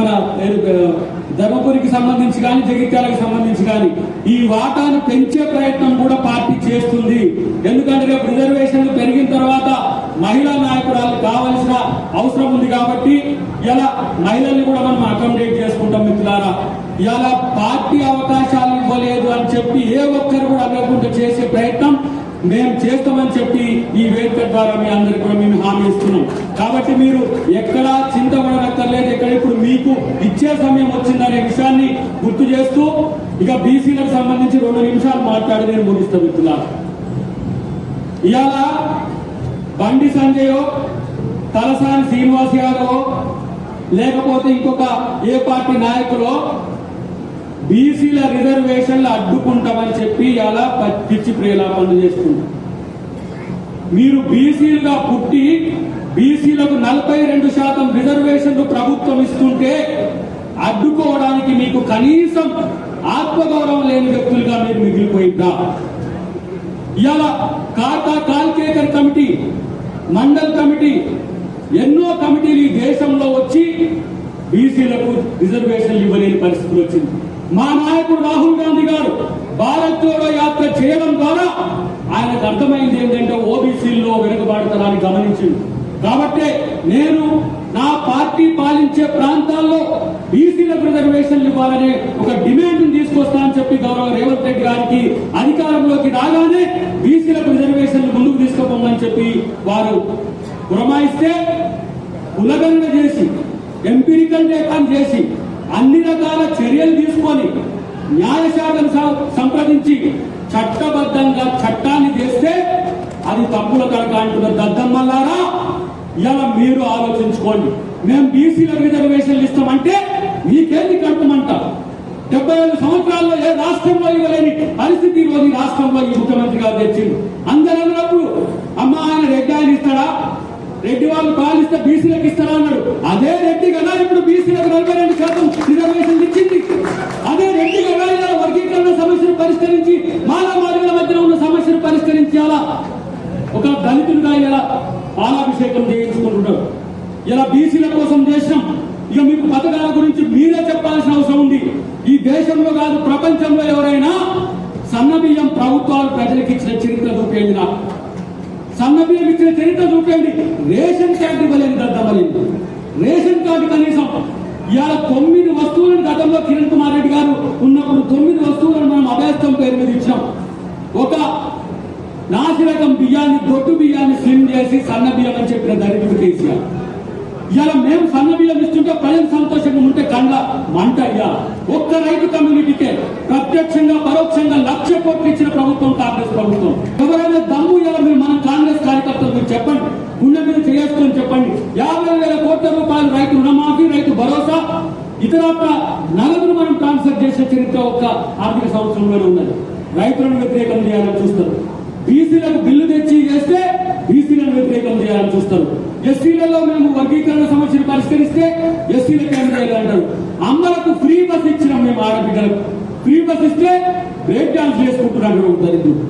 మన ధర్మపురికి సంబంధించి కానీ జగిత్యాలకు సంబంధించి కానీ ఈ వాటాను పెంచే ప్రయత్నం కూడా పార్టీ చేస్తుంది. ఎందుకంటే రేపు రిజర్వేషన్లు పెరిగిన తర్వాత మహిళా నాయకురాలు కావాల్సిన అవసరం ఉంది కాబట్టి ఇలా మహిళల్ని కూడా మనం అకామిడేట్ చేసుకుంటాం మిత్రులారా. ఇలా పార్టీ అవకాశాలు ఇవ్వలేదు అని చెప్పి ఏ ఒక్కరు కూడా అడగకుండా చేసే ప్రయత్నం మేము చేస్తామని చెప్పి ఈ వేదిక ద్వారా మీ అందరికీ కూడా మేము హామీ ఇస్తున్నాం. కాబట్టి మీరు ఎక్కడా చింతపడనక్కర్లేదు పడనక్కర్లేదు మీకు ఇచ్చే సమయం వచ్చిందనే విషయాన్ని గుర్తు చేస్తూ ఇక బీసీలకు సంబంధించి రెండు నిమిషాలు మాట్లాడి నేను ముగిస్తా మిత్రులారా. ఇవాళ బండి సంజయ్ తలసాని శ్రీనివాస్ యాదవ్ లేకపోతే ఇంకొక ఏ పార్టీ నాయకులో బీసీల రిజర్వేషన్లు అడ్డుకుంటామని చెప్పి ఇలా పిచ్చి ప్రేలాపనలు చేస్తున్నారు. మీరు బీసీలుగా పుట్టి బీసీలకు నలభై రెండు శాతం రిజర్వేషన్లు ప్రభుత్వం ఇస్తుంటే అడ్డుకోవడానికి మీకు కనీసం ఆత్మగౌరవం లేని వ్యక్తులుగా మీరు మిగిలిపోయిందా ఇవాళ కాకా కాల్కేకర్ కమిటీ మండల్ కమిటీ ఎన్నో కమిటీలు ఈ దేశంలో వచ్చి బీసీలకు రిజర్వేషన్లు ఇవ్వలేని పరిస్థితులు వచ్చింది. మా నాయకుడు రాహుల్ గాంధీ గారు భారత్ జోడో యాత్ర చేయడం ద్వారా ఆయనకు అర్థమైంది ఏంటంటే ఓబీసీల్లో వెనుకబాటుతనాన్ని గమనించింది. కాబట్టి నేను నా పార్టీ పాలించే ప్రాంతాల్లో బీసీలకు రిజర్వేషన్లు ఇవ్వాలనే ఒక డిమాండ్ తీసుకొస్తానని చెప్పి గౌరవ రేవంత్ రెడ్డి గారికి అధికారంలోకి రాగానే బీసీలకు రిజర్వేషన్లు ముందుకు తీసుకుపోమని చెప్పి వారు పురమాయిస్తే కులగణన చేసి ఎంపిరికల్ డేటాను చేసి అన్ని రకాల చర్యలు తీసుకొని న్యాయశాఖను సం- సంప్రదించి చట్టబద్ధంగా చట్టాన్ని చేస్తే అది తప్పుల కనుక అంటున్న దద్దమ్మల్లారా ఇలా మీరు ఆలోచించుకోండి. మేము బీసీల రిజర్వేషన్లు ఇస్తామంటే మీకేంది కంటమంట? డెబ్బై ఐదు సంవత్సరాల్లో ఏ రాష్ట్రంలో ఇవ్వలేని పరిస్థితి ఈరోజు రాష్ట్రంలో ఈ ముఖ్యమంత్రి గారు తెచ్చింది అందరూ అన్నప్పుడు అమ్మ ఆయన రెడ్డి ఆయన ఇస్తాడా? రెడ్డి వాళ్ళు పాలిస్తే బీసీలకు ఇస్తారా అన్నాడు. అదే రెడ్డి కదా ఇప్పుడు బీసీలకు నలభై రెండు శాతం రిజర్వేషన్ ఇచ్చింది. అదే రెడ్డి కదా ఇలా వర్గీకరణ సమస్యను పరిష్కరించి మాలా మార్గుల మధ్య ఉన్న సమస్యను పరిష్కరించాలా ఒక దళితుడిగా ఇలా పాలాభిషేకం చేయించుకుంటున్నాడు ఇలా బీసీల కోసం చేసినాం ఇక మీకు పథకాల గురించి మీరే చెప్పాల్సిన అవసరం ఉంది. ఈ దేశంలో కాదు ప్రపంచంలో ఎవరైనా సన్న బియ్యం ప్రభుత్వాలు ప్రజలకు ఇచ్చిన చరిత్ర చూపేది నాకు. సన్న బియ్యం ఇచ్చిన చరిత్ర చూపేది రేషన్ కార్డు ఇవ్వలేదు దద్దమని రేషన్ కార్డు కనీసం ఇవాళ తొమ్మిది వస్తువులను గతంలో కిరణ్ కుమార్ రెడ్డి గారు ఉన్నప్పుడు తొమ్మిది వస్తువులను మనం అభ్యస్తం పేరు మీద ఇచ్చాం. ఒక నాసిరకం బియ్యాన్ని దొడ్డు బియ్యం చేసి సన్న బియ్యం అని చెప్పిన దరిద్రుడు కేసీఆర్. ఇవాళ మేము సన్న బియ్యం ఇస్తుంటే ప్రజలు సంతోషంగా ఉంటే కండ్ల మంట అయ్యా ఒక్క రైతు కమ్యూనిటీకే ప్రత్యక్షంగా పరోక్షంగా లక్ష కోట్లు ఇచ్చిన ప్రభుత్వం కాంగ్రెస్ ప్రభుత్వం. ఎవరైనా దమ్ము ఇలా మీరు మన కాంగ్రెస్ కార్యకర్తలు మీరు చెప్పండి. గుండె మీద చేసుకొని చెప్పండి. యాభై వేల కోట్ల రూపాయలు రైతు రుణమాఫీ రైతు భరోసా ఇతరత్ర నగదును మనం ట్రాన్స్ఫర్ చేసే చరిత్ర ఒక్క ఆర్థిక సంవత్సరంలోనే ఉన్నది. రైతులను వ్యతిరేకం చేయాలని చూస్తారు. బీసీలకు బిల్లు తెచ్చి చేస్తే బీసీలను వ్యతిరేకం చేయాలని చూస్తారు. ఎస్సీలలో మేము వర్గీకరణ సమస్యను పరిష్కరిస్తే ఎస్సీలకు ఏం చేయాలంటారు అమ్మలకు ఫ్రీ బస్ ఇచ్చినాం మేము ఆడబిడ్డలకు. ఫ్రీ బస్ ఇస్తే బ్రేక్ డాన్స్ చేసుకుంటున్నాడు దరిద్రుడు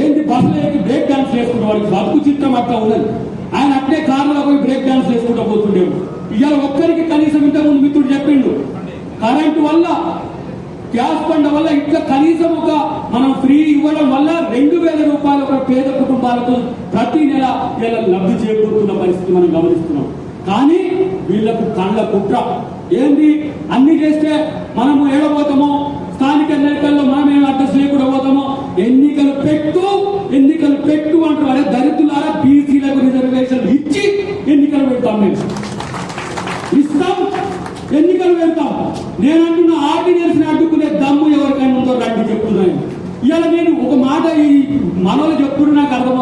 ఏంటి బస్సులో ఎక్కి బ్రేక్ డాన్స్ చేసుకుంటాం వాడికి బతుకు చిత్రం అట్లా ఉన్నది. ఆయన అట్లే కారులో పోయి బ్రేక్ డాన్స్ చేసుకుంటూ పోతుండేవు ఇవాళ ఒక్కరికి కనీసం ఇంతకుముందు మిత్రుడు చెప్పిండు కరెంటు వల్ల గ్యాస్ బండ వల్ల ఇట్లా కనీసం ఒక మనం ఫ్రీ ఇవ్వడం వల్ల రెండు వేల రూపాయలు ఒక పేద కుటుంబాలకు ప్రతి నెల ఇలా లబ్ధి చేకూరుతున్న పరిస్థితి మనం గమనిస్తున్నాం. కానీ వీళ్ళకు కళ్ళ కుట్ర ఏంది? అన్ని చేస్తే మనము ఏడబోతామో స్థానిక ఎన్నికల్లో మనం అడ్రస్ లేకుండా పోతామో? ఎన్నికలు పెట్టు ఎన్నికలు పెట్టు అంటారు. అరే దరిద్రులారా బీసీలకు రిజర్వేషన్ ఇచ్చి ఎన్నికలు పెడతాం మేము. ఇస్తాం ఎన్నికలు పెడతాం. నేను అంటున్న ఆర్డినెన్స్ అడ్డుకునే దమ్ము ఎవరికైనా ఉందో రండి చెప్తున్నాను ఇవాళ నేను ఒక మాట ఈ మనలో చెప్పుడు నాకు అర్థం